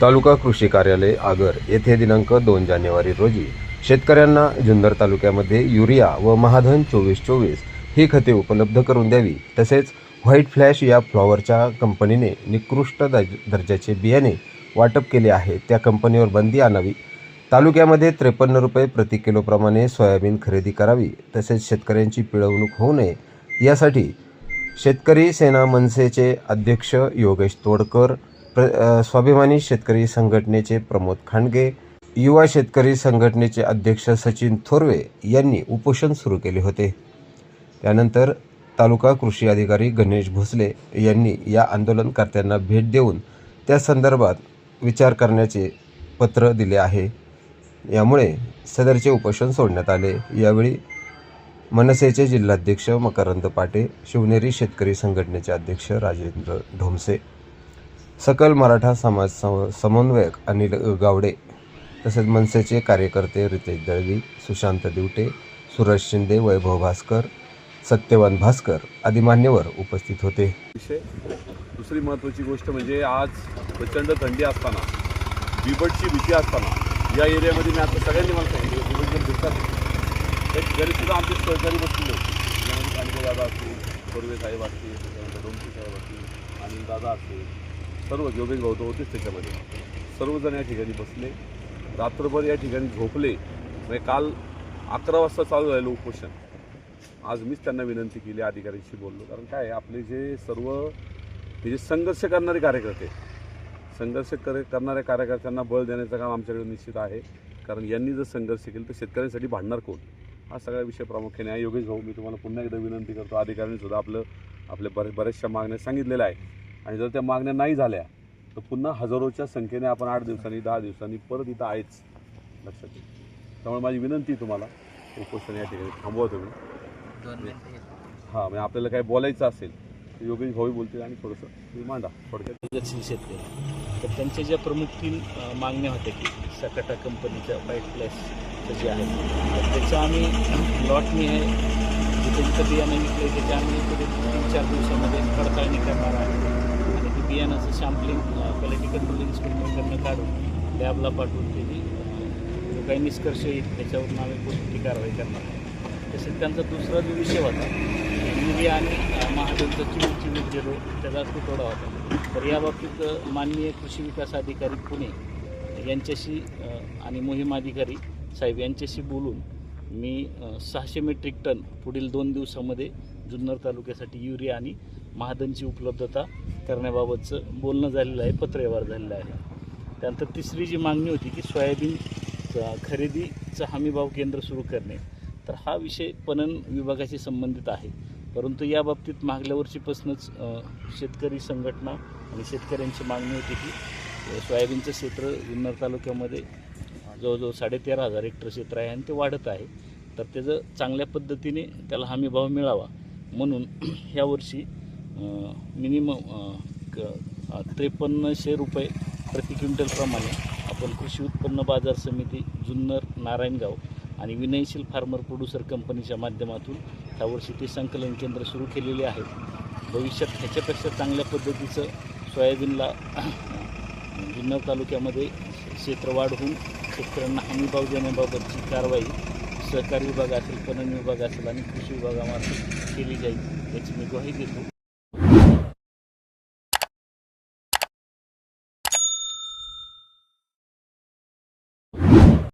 तालुका कृषी कार्यालय आगर येथे दिनांक दोन जानेवारी रोजी शेतकऱ्यांना जुन्नर तालुक्यामध्ये युरिया व महाधन चोवीस चोवीस ही खते उपलब्ध करून द्यावी. तसेच व्हाईट फ्लॅश या फ्लॉवरच्या कंपनीने निकृष्ट दर्ज दर्जाचे बियाणे वाटप केले आहे. त्या कंपनीवर बंदी आणावी. तालुक्यामध्ये त्रेपन्न रुपये प्रति किलोप्रमाणे सोयाबीन खरेदी करावी. तसेच शेतकऱ्यांची पिळवणूक होऊ नये. यासाठी शेतकरी सेना मनसेचे अध्यक्ष योगेश तोडकर प्र स्वाभिमानी शेतकरी संघटनेचे प्रमोद खांडगे युवा शेतकरी संघटनेचे अध्यक्ष सचिन थोरवे यांनी उपोषण सुरू केले होते. त्यानंतर तालुका कृषी अधिकारी गणेश भोसले यांनी या आंदोलनकर्त्यांना भेट देऊन त्या संदर्भात विचार करण्याचे पत्र दिले आहे. यामुळे सदरचे उपोषण सोडण्यात आले. यावेळी मनसेचे जिल्हाध्यक्ष मकरंद पाटे शिवनेरी शेतकरी संघटनेचे अध्यक्ष राजेंद्र ढोमसे सकल मराठा समाज सम- समन्वयक अनिल गावडे तसेच मनसेचे कार्यकर्ते रितेश दळवी सुशांत दिवटे सुरज शिंदे वैभव भास्कर सत्यवान भास्कर आदी मान्यवर उपस्थित होते. विषय. दुसरी महत्त्वाची गोष्ट म्हणजे आज प्रचंड थंडी असताना बिबटची भीती असताना या एरियामध्ये मी आता सगळ्यांनी मला सांगितलं बिबट जर एक घरी सुद्धा आमचे सहकारी बसलेले होते. दादा असतील कर्वे साहेब असतील त्याच्यानंतर डोमशी साहेब असतील आणि दादा असतील सर्व जोबेश भाऊ होतेच त्याच्यामध्ये. सर्वजण या ठिकाणी बसले. रात्रभर या ठिकाणी झोपले. म्हणजे काल अकरा वाजता चालू राहिलं उपोषण. आज मीच त्यांना विनंती केली अधिकाऱ्यांशी बोललो. कारण काय आपले जे सर्व हे जे संघर्ष करणारे कार्यकर्ते संघर्ष कर करणाऱ्या कार्यकर्त्यांना बळ देण्याचं काम आमच्याकडे निश्चित आहे. कारण यांनी जर संघर्ष केला तर शेतकऱ्यांसाठी भांडणार कोण? हा सगळा विषय प्रामुख्याने आहे. योगेश भाऊ मी तुम्हाला पुन्हा एकदा विनंती करतो. अधिकाऱ्यांनी सुद्धा आपलं आपल्या बरे बऱ्याचशा मागण्या सांगितलेल्या आहे आणि जर त्या मागण्या नाही झाल्या तर पुन्हा हजारोच्या संख्येने आपण आठ दिवसांनी दहा दिवसांनी परत इथं आहेच लक्षात ठेवा. त्यामुळे माझी विनंती तुम्हाला उपोषण या ठिकाणी थांबवा तुम्ही. हां म्हणजे आपल्याला काय बोलायचं असेल तर योगेश भाऊ बोलतील आणि थोडंसं तुम्ही मांडा थोडक्यात. शेतकरी. तर त्यांच्या ज्या प्रमुख तीन मागण्या होत्या की सकाटा कंपनीच्या व्हाईट प्लस जे आहे त्याचं आम्ही लॉटनी आहे. तुमचं बियाणं विकलं आहे त्याच्या आम्ही पुढे तीन चार दिवसामध्ये पडताळणी करणार आहे. आणि ते बियाणाचं सॅम्पलिंग क्वालिटी कंट्रोल इन्स्पेक्टरकडनं काढून लॅबला पाठवून त्याची जो काही निष्कर्ष येईल त्याच्यावरून आम्ही पुष्टी कारवाई करणार आहे. तसेच त्यांचा दुसरा जो विषय होता युरिया आणि महाजनचा महाजनचा चिवीस जे रोग त्याचा तुटवडा होता. तर याबाबतीत माननीय कृषी विकास अधिकारी पुणे यांच्याशी आणि मोहीम अधिकारी साहेब यांच्याशी बोलून मी सहाशे मेट्रिक टन पुढील दोन दिवसामध्ये जुन्नर तालुक्यासाठी युरिया आणि महादनची उपलब्धता करण्याबाबतचं बोलणं झालेलं आहे पत्रव्यवहार झालेला आहे. त्यानंतर तिसरी जी मागणी होती की सोयाबीन खरेदीचं हमीभाव केंद्र सुरू करणे. तर हा विषय पणन विभागाशी संबंधित आहे. परंतु या बाबतीत मागल्या वर्षीपासूनच शेतकरी संघटना आणि शेतकऱ्यांची मागणी होती की सोयाबीनचं क्षेत्र जुन्नर तालुक्यामध्ये जवळजवळ साडेतेरा हजार हेक्टर क्षेत्र आहे आणि ते वाढत आहे. तर त्याचं चांगल्या पद्धतीने त्याला हमीभाव मिळावा. म्हणून ह्यावर्षी मिनिमम क त्रेपन्नशे रुपये प्रति क्विंटलप्रमाणे आपण कृषी उत्पन्न बाजार समिती जुन्नर नारायणगाव आणि विनयशील फार्मर प्रोड्युसर कंपनीच्या माध्यमातून ह्यावर्षी ते संकलन केंद्र सुरू केलेले आहेत. भविष्यात ह्याच्यापेक्षा चांगल्या पद्धतीचं सोयाबीनला जुन्नर तालुक्यामध्ये क्षेत्र वाढवून शेतकऱ्यांना हमीभाव देण्याबाबतची कारवाई सहकारी विभाग असेल पणन विभाग असेल आणि कृषी विभागामार्फत केली जाईल याची मी ग्वाही देतो.